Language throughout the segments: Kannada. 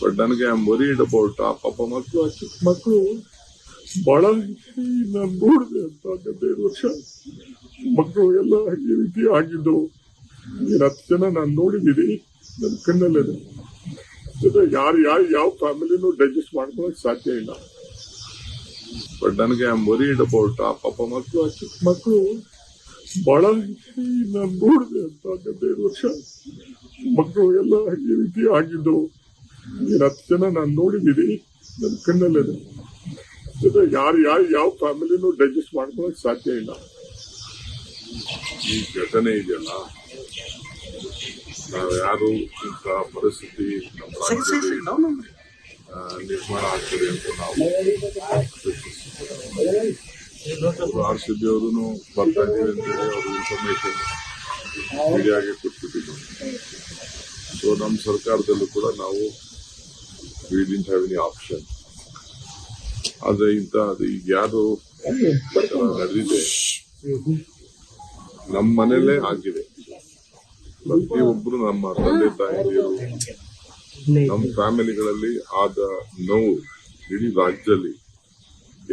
ಬಟ್ ನನಗೆ ಐ ಆಮ್ ಅಬೌಟ್ ಆ ಪಾಪ ಮಕ್ಕಳು, ಆ ಚಿಕ್ಕ ಮಕ್ಕಳು. ಬಹಳ ನಾನು ನೋಡಿದೆ ಅಂತ ಹದಿನೈದು ವರ್ಷ. ಮಕ್ಕಳು ಎಲ್ಲ ಈ ರೀತಿ ಆಗಿದ್ದು. ನೀನು ಹತ್ತು ಜನ ನಾನು ನೋಡಿದ್ದೀನಿ. ನನ್ನ ಕಣ್ಣಲ್ಲೇ ಯಾರು ಯಾರು, ಯಾವ ಫ್ಯಾಮಿಲಿನೂ ಡೈಜೆಸ್ಟ್ ಮಾಡ್ಕೊಳಕ್ ಸಾಧ್ಯ ಇಲ್ಲ. ಬಟ್ ನನಗೆ ಐ ಆಮ್ ಅಬೌಟ್ ಆ ಪಾಪ ಮಕ್ಕಳು, ಆ ಚಿಕ್ಕ ಮಕ್ಕಳು. ಬಹಳ ನಾನು ನೋಡಿದೆ ಅಂತ ಹದಿನೈದು ವರ್ಷ. ಮಕ್ಕಳು ಎಲ್ಲ ಈ ರೀತಿ ಆಗಿದ್ದು. ನೀನು ಹತ್ತು ಜನ ನಾನು ನೋಡಿದ್ದೀನಿ ನನ್ನ ಕಣ್ಣಲ್ಲಿದೆ. ಯಾರು ಯಾರು ಯಾವ ಫ್ಯಾಮಿಲಿನೂ ಡೈಜೆಸ್ಟ್ ಮಾಡ್ಕೊಳಕ್ ಸಾಧ್ಯ ಇಲ್ಲ. ಈ ಘಟನೆ ಇದೆಯಲ್ಲ? ನಾವು ಯಾರು ಇಂಥ ಪರಿಸ್ಥಿತಿ ನಿರ್ಮಾಣ ಆಗ್ತದೆ ಅಂತ ನಾವು ಆರ್ ಸಿ ಬಿ ಅವರು ಬರ್ತಾ ಇದ್ದೀವಿ ಅಂತೇಳಿ ಅವರು ಇನ್ಫಾರ್ಮೇಶನ್ ಮೀಡಿಯಾಗೆ ಕೊಟ್ಬಿಟ್ಟಿದ್ರು. ಸೊ ನಮ್ಮ ಸರ್ಕಾರದಲ್ಲೂ ಕೂಡ ನಾವು V didn't have any option ಆದರೆ ಇಂಥ ಅದು ಈಗ ಯಾರು ನಡೆದಿದೆ ನಮ್ಮ ಮನೇಲೇ ಆಗಿದೆ. ಪ್ರತಿಯೊಬ್ಬರು ನಮ್ಮ ತಂದೆ ತಾಯಿಯರು, ನಮ್ಮ ಫ್ಯಾಮಿಲಿಗಳಲ್ಲಿ ಆದ ನೋವು ಇಡೀ ರಾಜ್ಯದಲ್ಲಿ,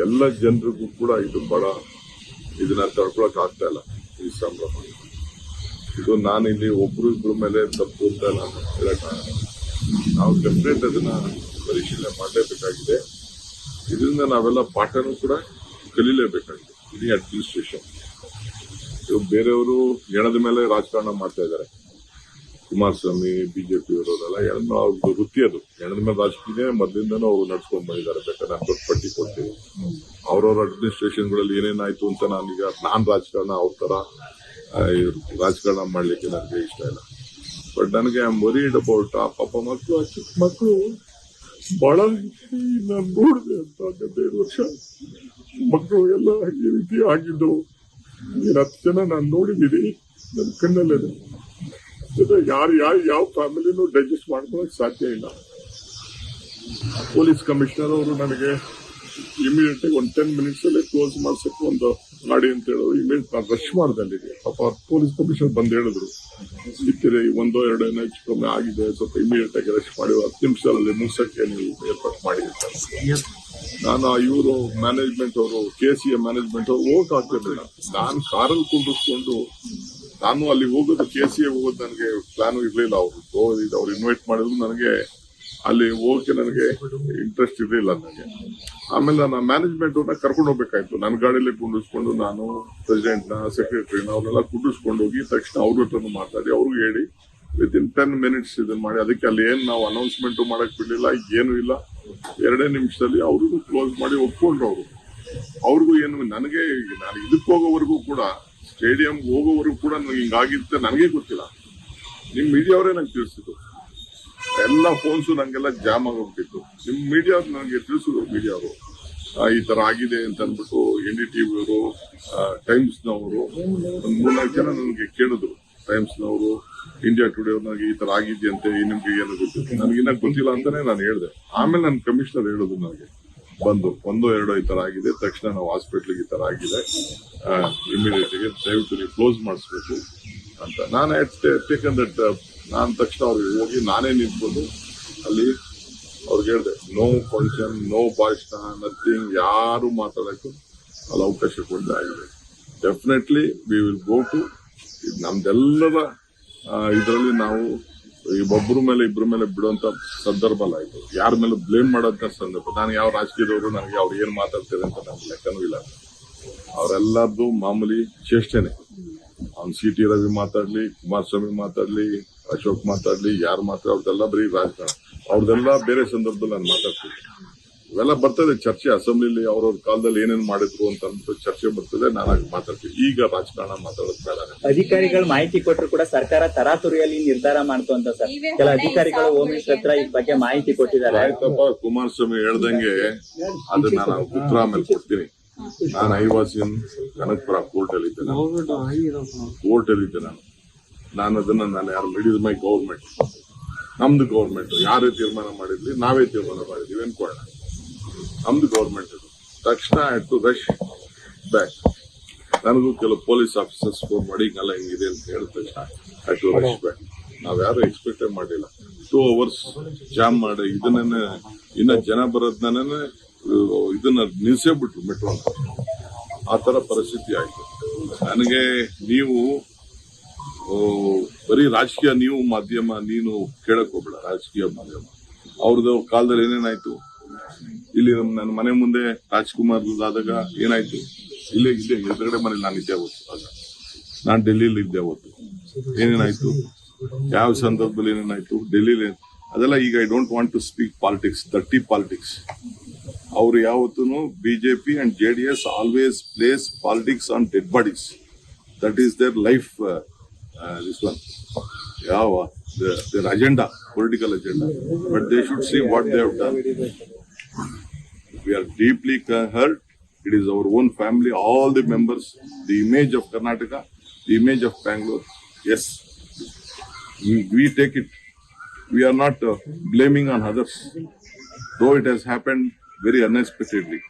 ಎಲ್ಲ ಜನರಿಗೂ ಕೂಡ ಇದು ಬಹಳ ಇದನ್ನ ತಡ್ಕೊಳಕ್ ಆಗ್ತಾ ಇಲ್ಲ ಈ ಸಂಭ್ರಮ. ಇದು ನಾನು ಇಲ್ಲಿ ಒಬ್ರು ಇಬ್ರು ಮೇಲೆ ತಪ್ಪು ಅಂತ ನಾನು ಹೇಳಕ್. ನಾವು ಡೆಫಿನೆಟ್ ಅದನ್ನ ಪರಿಶೀಲನೆ ಮಾಡಲೇಬೇಕಾಗಿದೆ. ಇದರಿಂದ ನಾವೆಲ್ಲ ಪಾಠನೂ ಕೂಡ ಕಲೀಲೇಬೇಕಾಗಿದೆ. ಇಡೀ ಅಡ್ಮಿನಿಸ್ಟ್ರೇಷನ್ ಇದು ಬೇರೆಯವರು ಹೆಣದ ಮೇಲೆ ರಾಜಕಾರಣ ಮಾಡ್ತಾ ಇದ್ದಾರೆ. ಕುಮಾರಸ್ವಾಮಿ ಬಿಜೆಪಿ ಅವರೆಲ್ಲ ಎಣ್ಣ ಅವ್ರದ್ದು ವೃತ್ತಿ ಅದು. ಎಣದ ಮೇಲೆ ರಾಜಕೀಯ ಮೊದಲಿಂದನೂ ಅವರು ನಡ್ಸ್ಕೊಂಡು ಬಂದಿದ್ದಾರೆ. ಬೇಕಾದ್ರೆ ನಾನು ದೊಡ್ಡ ಪಟ್ಟಿ ಕೊಡ್ತೀವಿ ಅವ್ರವ್ರ ಅಡ್ಮಿನಿಸ್ಟ್ರೇಷನ್ಗಳಲ್ಲಿ ಏನೇನಾಯ್ತು ಅಂತ ನಾನೀಗ, ನಾನು ರಾಜಕಾರಣ ಅವ್ರ ಥರ ರಾಜಕಾರಣ ಮಾಡ್ಲಿಕ್ಕೆ ನನಗೆ ಇಷ್ಟ ಇಲ್ಲ. ಬಟ್ ನನಗೆ ಐ ಆಮ್ ವರಿಡ್ ಅಬೌಟ್ ಆ ಪಾಪ ಮಕ್ಕಳು ಆ ಚಿಕ್ಕ ಮಕ್ಕಳು ಬಹಳ ನಾನು ನೋಡಿದೆ ಅಂತ ಹದಿನೈದು ವರ್ಷ ಮಕ್ಕಳು ಎಲ್ಲ ಈ ರೀತಿ ಆಗಿದ್ದು ನೀನು ಹತ್ತು ಜನ ನಾನು ನೋಡಿದ್ದೀನಿ ನನ್ನ ಕಣ್ಣಲ್ಲಿದೆ ಜೊತೆ ಯಾರು ಯಾರು ಯಾವ ಫ್ಯಾಮಿಲಿನೂ ಡೈಜೆಸ್ಟ್ ಮಾಡ್ಕೊಳಕ್ ಸಾಧ್ಯ ಇಲ್ಲ. ಪೊಲೀಸ್ ಕಮಿಷನರ್ ಅವರು ನನಗೆ ಇಮಿಡಿಯೇಟ್ ಆಗಿ ಒಂದು ಟೆನ್ ಮಿನಿಟ್ಸ್ ಅಲ್ಲಿ ಕ್ಲೋಸ್ ಮಾಡ್ಸಕ್ಕೆ ಒಂದು ಗಾಡಿ ಅಂತ ಹೇಳಿದ್ರು ಇಮಿಡಿಯೇಟ್ ನಾನು ರಶ್ ಮಾಡ್ದಲ್ಲಿ ಪಾಪ ಪೊಲೀಸ್ ಕಮಿಷನರ್ ಬಂದು ಹೇಳಿದ್ರು. ಇತ್ತಿರಿ ಒಂದೋ ಎರಡೋ ಹೆಚ್ಚು ಕಮ್ಮಿ ಆಗಿದೆ, ಸ್ವಲ್ಪ ಇಮಿಡಿಯೇಟ್ ಆಗಿ ರಶ್ ಮಾಡಿ, ಹತ್ತು ನಿಮಿಷದಲ್ಲಿ ಮುಗಿಸಕ್ಕೆ ನೀವು ಏರ್ಪಾಟ್ ಮಾಡಿ ನಾನು ಇವರು ಮ್ಯಾನೇಜ್ಮೆಂಟ್ ಅವರು ಕೆ ಸಿ ಎ ಮ್ಯಾನೇಜ್ಮೆಂಟ್ ಅವರು ಹೋಗಕ್ ಆಗ್ತಿರ್ಲಿಲ್ಲ. ನಾನು ಕಾರಲ್ಲಿ ಕುಂಡಿಸ್ಕೊಂಡು ನಾನು ಅಲ್ಲಿ ಹೋಗೋದು ಕೆ ಸಿ ಎ ಹೋಗೋದು ನನಗೆ ಪ್ಲಾನ್ ಇರಲಿಲ್ಲ. ಅವರು ಅವ್ರು ಇನ್ವೈಟ್ ಮಾಡಿದ್ರು, ನನಗೆ ಅಲ್ಲಿ ಹೋಗಕ್ಕೆ ನನಗೆ ಇಂಟ್ರೆಸ್ಟ್ ಇರಲಿಲ್ಲ ನನಗೆ. ಆಮೇಲೆ ನಾನು ಮ್ಯಾನೇಜ್ಮೆಂಟ್ ಅವ್ರನ್ನ ಕರ್ಕೊಂಡು ಹೋಗ್ಬೇಕಾಯ್ತು. ನನ್ನ ಗಾಡಿಯಲ್ಲಿ ಕುಂಡಿಸ್ಕೊಂಡು ನಾನು ಪ್ರೆಸಿಡೆಂಟ್ನ ಸೆಕ್ರೆಟರಿನ ಅವ್ರನ್ನೆಲ್ಲ ಕುಂಡಿಸ್ಕೊಂಡು ಹೋಗಿ ತಕ್ಷಣ ಅವ್ರ ಹತ್ರನು ಮಾತಾಡಿ ಅವ್ರಿಗೆ ಹೇಳಿ ವಿತ್ ಇನ್ ಟೆನ್ ಮಿನಿಟ್ಸ್ ಇದನ್ನ ಮಾಡಿ ಅದಕ್ಕೆ ಅಲ್ಲಿ ಏನು ನಾವು ಅನೌನ್ಸ್ಮೆಂಟ್ ಮಾಡಕ್ ಬಿಡಲಿಲ್ಲ ಏನು ಇಲ್ಲ. ಎರಡೇ ನಿಮಿಷದಲ್ಲಿ ಅವ್ರಿಗೂ ಕ್ಲೋಸ್ ಮಾಡಿ ಒಪ್ಕೊಂಡ್ರು ಅವರು. ಅವ್ರಿಗೂ ಏನು ನನಗೆ ನಾನು ಇದಕ್ಕೆ ಹೋಗೋವರೆಗೂ ಕೂಡ ಸ್ಟೇಡಿಯಂ ಹೋಗೋವರೆಗೂ ಕೂಡ ನನಗೆ ಹಿಂಗಾಗಿರುತ್ತೆ ನನಗೆ ಗೊತ್ತಿಲ್ಲ. ನಿಮ್ಮ ಮೀಡಿಯಾ ಅವರೇ ನಂಗೆ ತಿಳಿಸಿದ್ರು ಎಲ್ಲ ಫೋನ್ಸ್ ನಂಗೆಲ್ಲ ಜಾಮ್ ಆಗೋಗ್ಬಿಟ್ಟಿತ್ತು ನಿಮ್ ಮೀಡಿಯಾ ನನಗೆ ತಿಳಿಸಿದ್ರು ಅವರು. ಈ ತರ ಆಗಿದೆ ಅಂತ ಅಂದ್ಬಿಟ್ಟು ಎನ್ ಡಿ ಟಿವಿ ಅವರು ಟೈಮ್ಸ್ ನವರು ಒಂದ್ ಮೂರ್ನಾಲ್ಕು ಜನ ನನಗೆ ಕೇಳಿದ್ರು. ಟೈಮ್ಸ್ ನವರು ಇಂಡಿಯಾ ಟುಡೇ ನನಗೆ ಈ ತರ ಆಗಿದೆಯಂತೆ ನಿಮ್ಗೆ ಏನು ಗೊತ್ತಿತ್ತು. ಇನ್ನ ಗೊತ್ತಿಲ್ಲ ಅಂತಾನೆ ನಾನು ಹೇಳಿದೆ. ಆಮೇಲೆ ನನ್ನ ಕಮಿಷನರ್ ಹೇಳೋದು ನನಗೆ, ಬಂದು, ಒಂದು ಎರಡು ಈ ತರ ಆಗಿದೆ, ತಕ್ಷಣ ನಾವು ಹಾಸ್ಪಿಟ್ಲಿಗೆ ಈ ತರ ಆಗಿದೆ. ಇಮಿಡಿಯೇಟ್ ದಯವಿಟ್ಟು ಕ್ಲೋಸ್ ಮಾಡಿಸ್ಬೇಕು. ಅಂತ. ನಾನು ಟೇಕನ್ ದಟ್ ನಾನು ತಕ್ಷಣ ಅವ್ರಿಗೆ ಹೋಗಿ ನಾನೇ ನಿಂತ್ಕೊಂಡು ಅಲ್ಲಿ ಅವ್ರಿಗೆ ಹೇಳಿದೆ ನೋ ಫಂಕ್ಷನ್ ನೋ ಭಾಷಣ ನಥಿಂಗ್ ಯಾರು ಮಾತಾಡೋಕ್ಕೂ ಅಲ್ಲಿ ಅವಕಾಶ ಕೊಡದೆ ಆಗಿದೆ definitely we will go to ನಮ್ದೆಲ್ಲರ ಇದರಲ್ಲಿ ನಾವು ಒಬ್ಬರ ಮೇಲೆ ಇಬ್ಬರ ಮೇಲೆ ಬಿಡುವಂತ ಸಂದರ್ಭ ಅಲ್ಲ ಇದು. ಯಾರ ಮೇಲೆ ಬ್ಲೇಮ್ ಮಾಡೋಂಥ ಸಂದರ್ಭ. ನಾನು ಯಾವ ರಾಜಕೀಯದವರು, ನನಗೆ ಅವ್ರು ಏನ್ ಮಾತಾಡ್ತಾರೆ ಅಂತ ನಮ್ಗೆ ಲೆಕ್ಕನೂ ಇಲ್ಲ. ಅವರೆಲ್ಲರದ್ದು ಮಾಮೂಲಿ ಚೇಷ್ಟೆನೆ ಅವ್ನು ಸಿ ಟಿ ರವಿ ಮಾತಾಡ್ಲಿ, ಕುಮಾರಸ್ವಾಮಿ ಮಾತಾಡ್ಲಿ ಅಶೋಕ್ ಮಾತಾಡ್ಲಿ ಯಾರು ಮಾತಾಡ ಅವ್ರದೆಲ್ಲ ಬರೀ ರಾಜಕಾರಣ. ಅವ್ರದೆಲ್ಲ ಬೇರೆ ಸಂದರ್ಭದಲ್ಲಿ ನಾನು ಮಾತಾಡ್ತೀನಿ. ಇವೆಲ್ಲ ಬರ್ತದೆ ಚರ್ಚೆ ಅಸೆಂಬ್ಲಿಲಿ ಅವ್ರವ್ರ ಕಾಲದಲ್ಲಿ ಏನೇನು ಮಾಡಿದ್ರು ಅಂತ ಅಂದ್ಬಿಟ್ಟು ಚರ್ಚೆ ಬರ್ತದೆ ನಾನು ಆಗ ಮಾತಾಡ್ತೀನಿ. ಈಗ ರಾಜಕಾರಣ ಮಾತಾಡೋದು ಬೇಡ ಅಧಿಕಾರಿಗಳು ಮಾಹಿತಿ ಕೊಟ್ಟರು ಕೂಡ ಸರ್ಕಾರ ತರಾತುರಿಯಲ್ಲಿ ನಿರ್ಧಾರ ಮಾಡ್ತು ಅಂತ ಸರ್ ಕೆಲ ಅಧಿಕಾರಿಗಳು ಓಮೇಶ್ ಹತ್ರ ಈ ಬಗ್ಗೆ ಮಾಹಿತಿ ಕೊಟ್ಟಿದ್ದಾರೆ. ಆಯ್ತಪ್ಪ ಕುಮಾರಸ್ವಾಮಿ ಹೇಳ್ದಂಗೆ ಅದನ್ನ ನಾನು ಉತ್ತರ ಆಮೇಲೆ ಕೊಡ್ತೀನಿ. ನಾನು I was in Kanakapura court ಅಲ್ಲಿ ಇದ್ದೆ ಕೋರ್ಟ್ ಅಲ್ಲಿ ಇದ್ದೆ ನಾನು. ನಾನು ಅದನ್ನ ನಾನು ಯಾರು ಮಿಡಿದ್ ಮೈ ಗೌರ್ಮೆಂಟ್ ನಮ್ದು ಗೌರ್ಮೆಂಟ್ ಯಾರೇ ತೀರ್ಮಾನ ಮಾಡಿದ್ವಿ ನಾವೇ ತೀರ್ಮಾನ ಮಾಡಿದ್ವಿ ಅನ್ಕೊಳ್ಳ ನಮ್ದು ಗೌರ್ಮೆಂಟ್ ಇದು. ತಕ್ಷಣ ಟು ರಶ್ ಬ್ಯಾಕ್ ನನಗೂ ಕೆಲವು ಪೊಲೀಸ್ ಆಫೀಸರ್ಸ್ ಫೋನ್ ಮಾಡಿ ಹಿಂಗಲ್ಲ ಹಿಂಗಿದೆ ಅಂತ ಹೇಳಿದ ತಕ್ಷಣ ಟು ರಶ್ ಬ್ಯಾಕ್ ನಾವ್ ಯಾರು ಎಕ್ಸ್ಪೆಕ್ಟೇ ಮಾಡಿಲ್ಲ. ಟೂ ಅವರ್ಸ್ ಜಾಮ್ ಮಾಡಿ ಇದನ್ನ ಇನ್ನ ಜನ ಬರೋದನ್ನ ಇದನ್ನ ನಿಲ್ಸೇ ಬಿಟ್ರು ಮೆಟ್ರೋ ಆ ತರ ಪರಿಸ್ಥಿತಿ ಆಯ್ತು. ನನಗೆ ನೀವು ಬರೀ ರಾಜಕೀಯ ನೀವು ಮಾಧ್ಯಮ, ನೀನು ಕೇಳಕ್ ಹೋಗ್ಬೇಡ, ರಾಜಕೀಯ ಮಾಧ್ಯಮ. ಅವ್ರದ್ದು ಕಾಲದಲ್ಲಿ ಏನೇನಾಯ್ತು? ಇಲ್ಲಿ ನನ್ನ ಮನೆ ಮುಂದೆ ರಾಜ್ಕುಮಾರ್ ಆದಾಗ ಏನಾಯ್ತು? ಇಲ್ಲೇ ಇದ್ದೆ ಎದುರುಗಡೆ ಮನೇಲಿ ನಾನು ಇದ್ದೆ ಅವತ್ತು, ಆಗ. ನಾನು ಡೆಲ್ಲಿಲಿ ಇದ್ದೆ ಅವತ್ತು. ಏನೇನಾಯ್ತು? ಯಾವ ಸಂದರ್ಭದಲ್ಲಿ ಏನೇನಾಯ್ತು? ಡೆಲ್ಲಿಲಿ, ಅದೆಲ್ಲ ಈಗ I don't want to speak politics that politics ಅವ್ರು ಯಾವತ್ತೂ BJP and J D S always plays politics on dead bodies that is their life Uh, this one. Yeah, their, their agenda, political agenda. But they should see what they have done. We are deeply hurt. It is our own family, all the members, the image of Karnataka, the image of Bangalore. Yes, we, we take it. We are not uh, blaming on others, though it has happened very unexpectedly.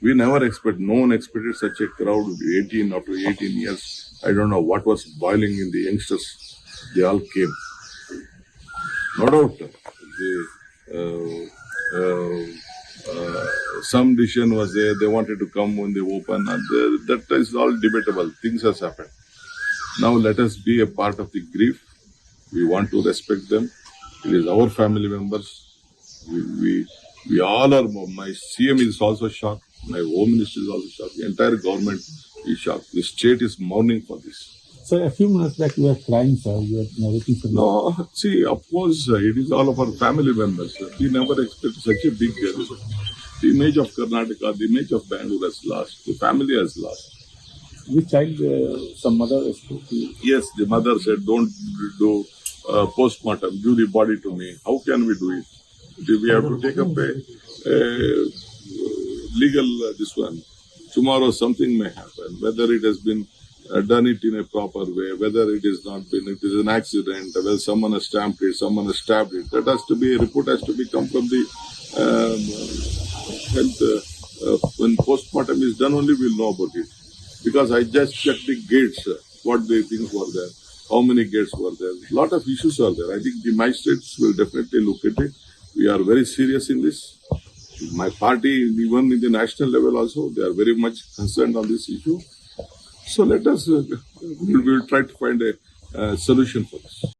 We never expect, no one expected such a crowd, 18 after 18 years. I don't know what was boiling in the youngsters. They all came. No doubt, the, uh, uh, uh, some decision was there. They wanted to come when they open, and that is all debatable. Things has happened. Now let us be a part of the grief. We want to respect them. It is our family members. We we, we all are. My CM is also shocked. My home minister is also shocked. The entire government is shocked. The state is mourning for this. So a few minutes back you were crying, sir. You were narrating for me. No, see, of course, it is all of our family members. We never expect such a big uh, The image of Karnataka, the image of Bangalore has lost. The family has lost. Which child, uh, some mother spoke to you? Yes, the mother said, don't do uh, postmortem, give the body to me. How can we do it? We have to take up a, a legal, uh, this one. Tomorrow something may happen, whether it has been uh, done it in a proper way, whether it is not been, it is an accident, whether someone has stamped it, someone has stabbed it. That has to be, a report has to be come from the um, health. Uh, uh, when postmortem is done, only we'll know about it. Because I just checked the gates, uh, what the things were there, how many gates were there. A lot of issues are there. I think the magistrates will definitely look at it. We are very serious in this. My party, even in the national level also, they are very much concerned on this issue. So let us, uh, we will try to find a uh, solution for this.